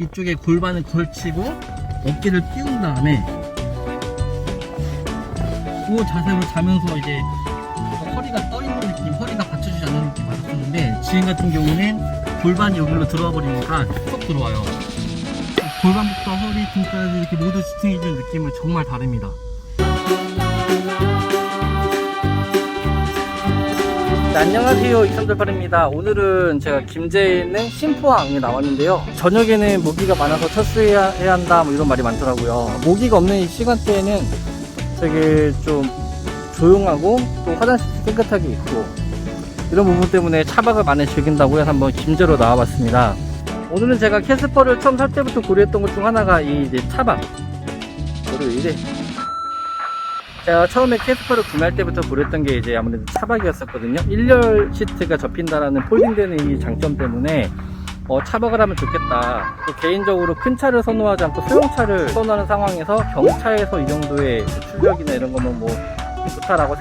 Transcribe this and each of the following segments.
이쪽에 골반을 걸치고 어깨를 띄운 다음에 그 자세로 자면서 이제 허리가 떠 있는 느낌, 허리가 받쳐주지 않는 느낌 받았었는데 지금 같은 경우는 골반이 여기로 들어와 버리니까 쏙 들어와요. 골반부터 허리, 등까지 이렇게 모두 지탱해주는 느낌은 정말 다릅니다. 네, 안녕하세요. 이삼돌팔입니다. 오늘은 제가 있는 심포항에 나왔는데요. 저녁에는 모기가 많아서 철수해야 해야 한다 뭐 이런 말이 많더라고요. 모기가 없는 이 시간대에는 되게 좀 조용하고 또 화장실도 깨끗하게 있고 이런 부분 때문에 차박을 많이 즐긴다고 해서 한번 김제로 나와봤습니다. 오늘은 제가 캐스퍼를 처음 살 때부터 고려했던 것 중 하나가 이 이제 차박. 이래 제가 처음에 캐스퍼를 구매할 때부터 고렸던 게 이제 아무래도 차박이었었거든요. 1열 시트가 접힌다라는 폴딩되는 이 장점 때문에 어, 차박을 하면 좋겠다. 또 개인적으로 큰 차를 선호하지 않고 소형차를 선호하는 상황에서 경차에서 이 정도의 출력이나 이런 거면 뭐 좋다라고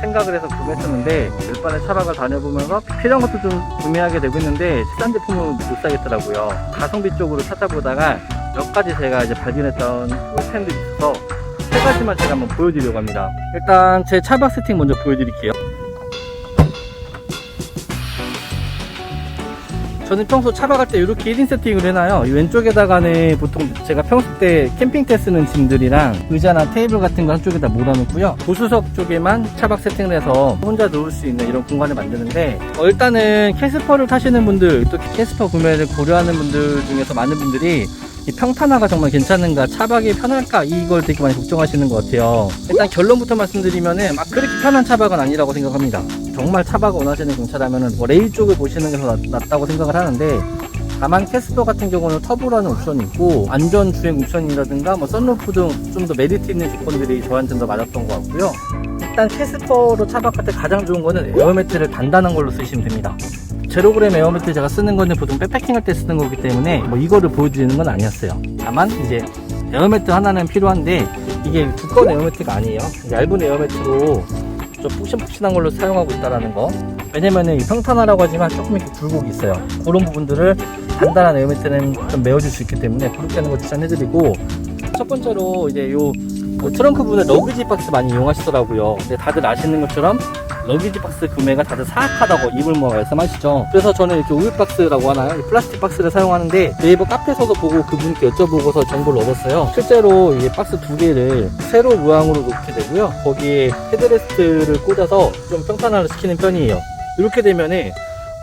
생각, 을 해서 구매했었는데 일반의 차박을 다녀보면서 필요한 것도 좀 구매하게 되고 있는데 비싼 제품은 못 사겠더라고요. 가성비 쪽으로 찾아보다가 몇 가지 제가 이제 발견했던 꿀템들이 있어서 세 가지만 제가 한번 보여드리려고 합니다. 일단 제 차박 세팅 먼저 보여드릴게요. 저는 평소 차박할 때 이렇게 1인 세팅을 해놔요. 이 왼쪽에다가는 보통 제가 평소 때 캠핑 때 쓰는 짐들이랑 의자나 테이블 같은 거 한쪽에다 몰아놓고요. 보수석 쪽에만 차박 세팅을 해서 혼자 놓을 수 있는 이런 공간을 만드는데 어, 일단은 캐스퍼를 타시는 분들 또 캐스퍼 구매를 고려하는 분들 중에서 많은 분들이 이 평탄화가 정말 괜찮은가 차박이 편할까 이걸 되게 많이 걱정하시는 것 같아요. 일단 결론부터 말씀드리면은 막 그렇게 편한 차박은 아니라고 생각합니다. 정말 차박을 원하시는 경차라면은 뭐 레일 쪽을 보시는 게 더 낫다고 생각을 하는데 다만 캐스퍼 같은 경우는 터보라는 옵션이 있고 안전 주행 옵션이라든가 뭐 썬루프 등 좀 더 메리트 있는 조건들이 저한테는 더 맞았던 것 같고요. 일단 캐스퍼로 차박할 때 가장 좋은 거는 에어매트를 단단한 걸로 쓰시면 됩니다 제로그램 에어매트 제가 쓰는 거는 보통 백패킹 할 때 쓰는 거기 때문에 뭐 이거를 보여드리는 건 아니었어요. 다만 이제 에어매트 하나는 필요한데 이게 두꺼운 에어매트가 아니에요. 얇은 에어매트로 좀 푹신푹신한 걸로 사용하고 있다라는 거. 왜냐면은 이 평탄화라고 하지만 조금 이렇게 굴곡이 있어요. 그런 부분들을 단단한 에어매트는 좀 메워줄 수 있기 때문에 그렇게 하는 거 추천해드리고 첫 번째로 이제 요뭐 트렁크 부분에 러기지 박스 많이 이용하시더라고요. 근데 다들 아시는 것처럼 러기지 박스 구매가 다들 사악하다고 입을 모아 말씀하시죠. 그래서 저는 이렇게 우유 박스라고 하나요? 이 플라스틱 박스를 사용하는데 네이버 카페에서도 보고 그분께 여쭤보고서 정보를 얻었어요. 실제로 이 박스 두 개를 세로 모양으로 놓게 되고요. 거기에 헤드레스트를 꽂아서 좀 평탄화를 시키는 편이에요. 이렇게 되면은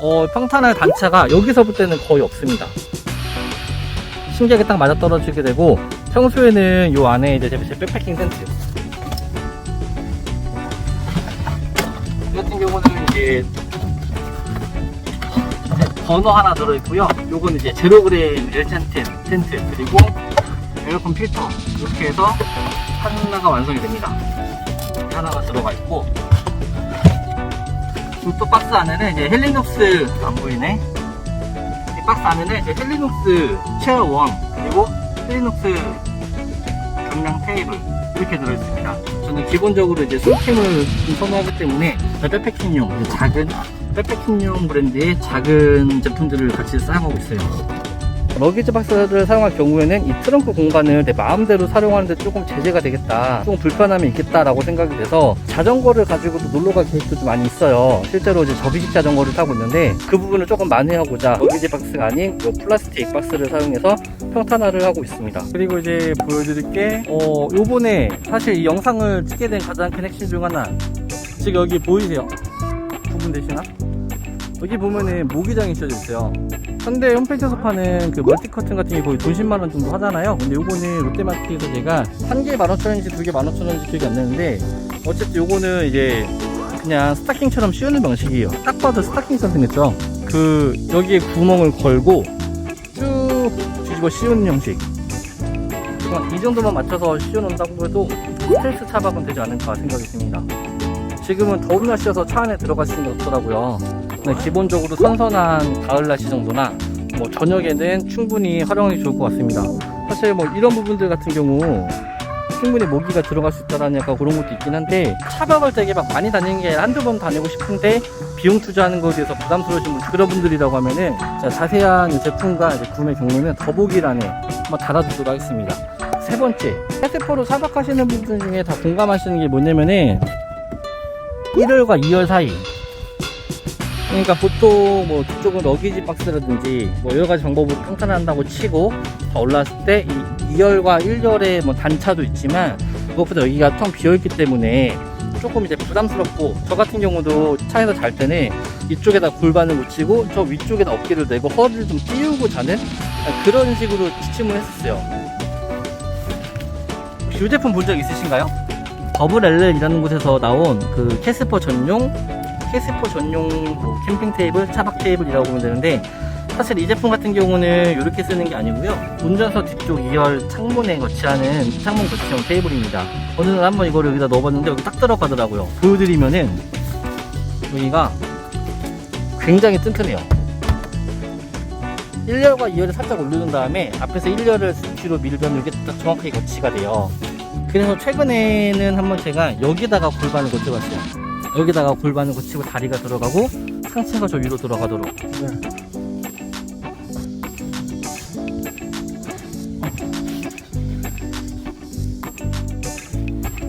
어, 평탄화 단차가 여기서 볼 때는 거의 없습니다. 신기하게 딱 맞아 떨어지게 되고 평소에는 요 안에 이제 제 백패킹 텐트 같은 경우는 이제 버너 하나 들어있고요. 요건 이제 제로그램 엘텐트 텐트 그리고 에어컨 필터 이렇게 해서 하나가 완성이 됩니다. 하나가 들어가 있고 또 박스 안에는 이제 헬리녹스 안 보이네. 이 박스 안에는 이제 헬리녹스 체어 원 그리고 헬리녹스 경량 테이블 이렇게 들어있습니다. 저는 기본적으로 이제 솔캠을 좀 선호하기 때문에 백패킹용 작은 백패킹용 브랜드의 작은 제품들을 같이 사용하고 있어요. 러기지 박스를 사용할 경우에는 이 트렁크 공간을 내 마음대로 사용하는데 조금 제재가 되겠다, 조금 불편함이 있겠다라고 생각이 돼서 자전거를 가지고도 놀러 갈 계획도 좀 많이 있어요. 실제로 이제 접이식 자전거를 타고 있는데 그 부분을 조금 만회하고자 러기지 박스가 아닌 이 플라스틱 박스를 사용해서 평탄화를 하고 있습니다. 그리고 이제 보여드릴 게, 어, 요번에 사실 이 영상을 찍게 된 가장 큰 핵심 중 하나. 지금 여기 보이세요? 부분 되시나? 여기 보면은 모기장이 씌워져 있어요. 현대 홈페이지에서 파는 그 멀티 커튼 같은 게 거의 돈 10만원 정도 하잖아요. 근데 요거는 롯데마트에서 제가 한 개 15,000원인지 두 개 15,000원인지 기억이 안 나는데 어쨌든 요거는 이제 그냥 스타킹처럼 씌우는 방식이에요. 딱 봐도 스타킹처럼 생겼죠? 그 여기에 구멍을 걸고 쭉 뒤집어 씌우는 형식. 이 정도만 맞춰서 씌워놓는다고 해도 스트레스 차박은 되지 않을까 생각이 듭니다. 지금은 더운 날씨여서 차 안에 들어갈 수는 없더라고요. 근데 기본적으로 선선한 가을 날씨 정도나 뭐 저녁에는 충분히 활용하기 좋을 것 같습니다. 사실 뭐 이런 부분들 같은 경우 충분히 모기가 들어갈 수 있다라는 약간 그런 것도 있긴 한데 차박을 되게 막 많이 다니는 게 한두 번 다니고 싶은데 비용 투자하는 것에 대해서 부담스러우신 분 그런 분들이라고 하면은 자, 자세한 이 제품과 구매 경로는 더보기란에 한번 달아두도록 하겠습니다. 세 번째, 캐스퍼로 차박하시는 분들 중에 다 공감하시는 게 뭐냐면은 1월과 2월 사이 그러니까 보통 뭐 뒤쪽은 러기지 박스라든지 뭐 여러 가지 방법으로 평탄한다고 치고 더 올랐을 때 이 2열과 1열의 뭐 단차도 있지만 무엇보다 여기가 텅 비어있기 때문에 조금 이제 부담스럽고 저 같은 경우도 차에서 잘 때는 이쪽에다 골반을 묻히고 저 위쪽에다 어깨를 내고 허리를 좀 띄우고 자는 그런 식으로 지침을 했었어요. 이 제품 본 적 있으신가요? 더블 LL이라는 곳에서 나온 그 캐스퍼 전용 캐스퍼 전용 뭐 캠핑 테이블, 차박 테이블이라고 보면 되는데 사실 이 제품 같은 경우는 이렇게 쓰는 게 아니고요. 운전석 뒤쪽 2열 창문에 거치하는 창문 거치형 테이블입니다. 어느 날 한번 이거를 여기다 넣어봤는데 여기 딱 들어가더라고요. 보여드리면은 여기가 굉장히 튼튼해요. 1열과 2열을 살짝 올려놓은 다음에 앞에서 1열을 뒤로 밀면 이게 딱 정확하게 거치가 돼요. 그래서 최근에는 한번 제가 여기다가 골반을 거쳐봤어요. 여기다가 골반을 거치고 다리가 들어가고 상체가 저 위로 들어가도록.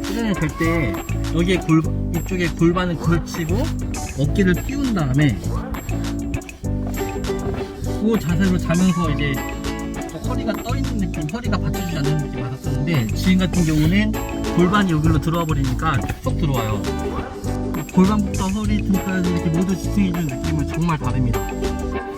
수련이 될 때 여기에 골 이쪽에 골반을 걸치고 어깨를 띄운 다음에 그 자세로 자면서 이제 허리가 떠 있는 느낌, 허리가 받쳐주지 않는 느낌 받았었는데 지금 같은 경우는 골반이 여기로 들어와 버리니까 쏙 들어와요. 골반부터 허리, 등까지 이렇게 모두 지탱해주는 느낌은 정말 다릅니다.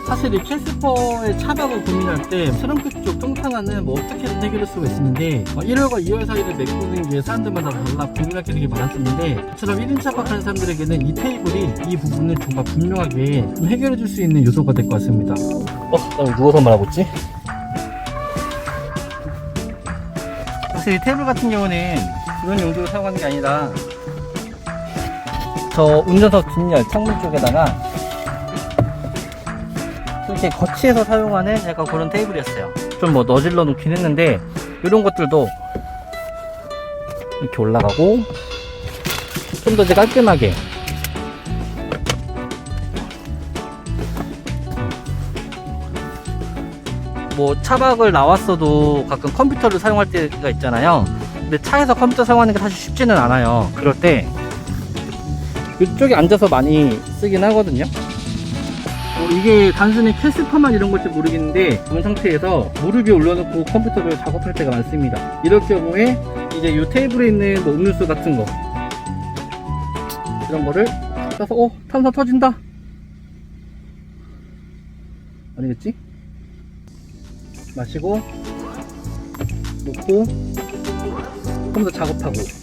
사실 이 캐스퍼의 차박을 고민할 때 트렁크 쪽 통탄화는 뭐 어떻게든 해결할 수가 있는데 1월과 2월 사이를 메꾸는 게 사람들마다 달라 고민할 게 되게 많았었는데 저처럼 1인 차박하는 사람들에게는 이 테이블이 이 부분을 정말 분명하게 좀 해결해 줄 수 있는 요소가 될 것 같습니다 어? 나 누워서 말하고 있지? 사실 이 테이블 같은 경우는 그런 용도로 사용하는 게 아니라 저 운전석 뒷열 창문 쪽에다가 이렇게 거치해서 사용하는 약간 그런 테이블이었어요. 좀 뭐 너질러 놓긴 했는데 이런 것들도 이렇게 올라가고 좀 더 이제 깔끔하게 뭐 차박을 나왔어도 가끔 컴퓨터를 사용할 때가 있잖아요. 근데 차에서 컴퓨터 사용하는 게 사실 쉽지는 않아요. 그럴 때 이쪽에 앉아서 많이 쓰긴 하거든요. 어, 이게 단순히 캐스퍼만 이런 걸지 모르겠는데 그런 상태에서 무릎 위에 올려놓고 컴퓨터를 작업할 때가 많습니다. 이럴 경우에 이제 이 테이블에 있는 뭐 음료수 같은 거 이런 거를 써서 어 탄산 터진다 아니겠지? 마시고 놓고 컴퓨터 작업하고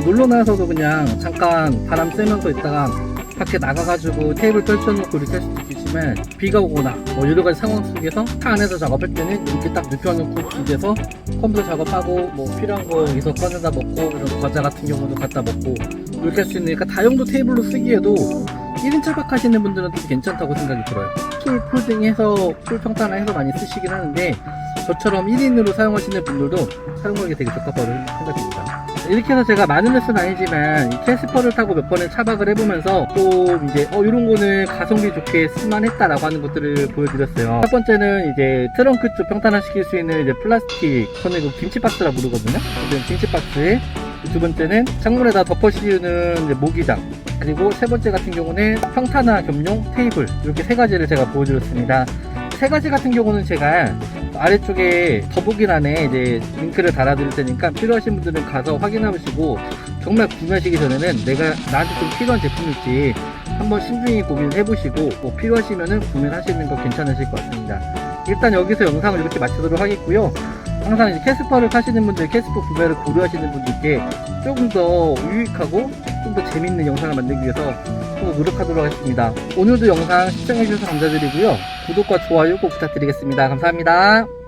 놀러 나서도 그냥 잠깐 바람 쐬면서 있다가 밖에 나가가지고 테이블 펼쳐놓고 이렇게 할 수도 있지만 비가 오거나 뭐 여러 가지 상황 속에서 차 안에서 작업할 때는 이렇게 딱 눕혀놓고 기대서 컴퓨터 작업하고 뭐 필요한 거 여기서 꺼내다 먹고 이런 과자 같은 경우도 갖다 먹고 이렇게 할 수 있으니까 다용도 테이블로 쓰기에도 1인 차박 하시는 분들은 좀 괜찮다고 생각이 들어요. 풀 폴딩 해서 풀 평탄화 해서 많이 쓰시긴 하는데 저처럼 1인으로 사용하시는 분들도 사용하기 되게 적합하다고 생각됩니다. 이렇게 해서 제가 많은 레슨 아니지만 이 캐스퍼를 타고 몇 번을 차박을 해보면서 또 이제 어 이런 거는 가성비 좋게 쓸만했다라고 하는 것들을 보여드렸어요. 첫 번째는 이제 트렁크 쪽 평탄화시킬 수 있는 이제 플라스틱 저는 이거 김치 박스라 부르거든요. 그래서 김치 박스에 두 번째는 창문에다 덮어 씌우는 모기장 그리고 세 번째 같은 경우는 평탄화 겸용 테이블 이렇게 세 가지를 제가 보여드렸습니다. 세 가지 같은 경우는 제가 아래쪽에 더보기란에 이제 링크를 달아드릴 테니까 필요하신 분들은 가서 확인해보시고 정말 구매하시기 전에는 내가 나한테 좀 필요한 제품일지 한번 신중히 고민을 해보시고 뭐 필요하시면은 구매를 하시는 거 괜찮으실 것 같습니다. 일단 여기서 영상을 이렇게 마치도록 하겠고요. 항상 이제 캐스퍼를 타시는 분들, 캐스퍼 구매를 고려하시는 분들께 조금 더 유익하고 좀 더 재밌는 영상을 만들기 위해서 또 노력하도록 하겠습니다. 오늘도 영상 시청해주셔서 감사드리고요. 구독과 좋아요 꼭 부탁드리겠습니다. 감사합니다.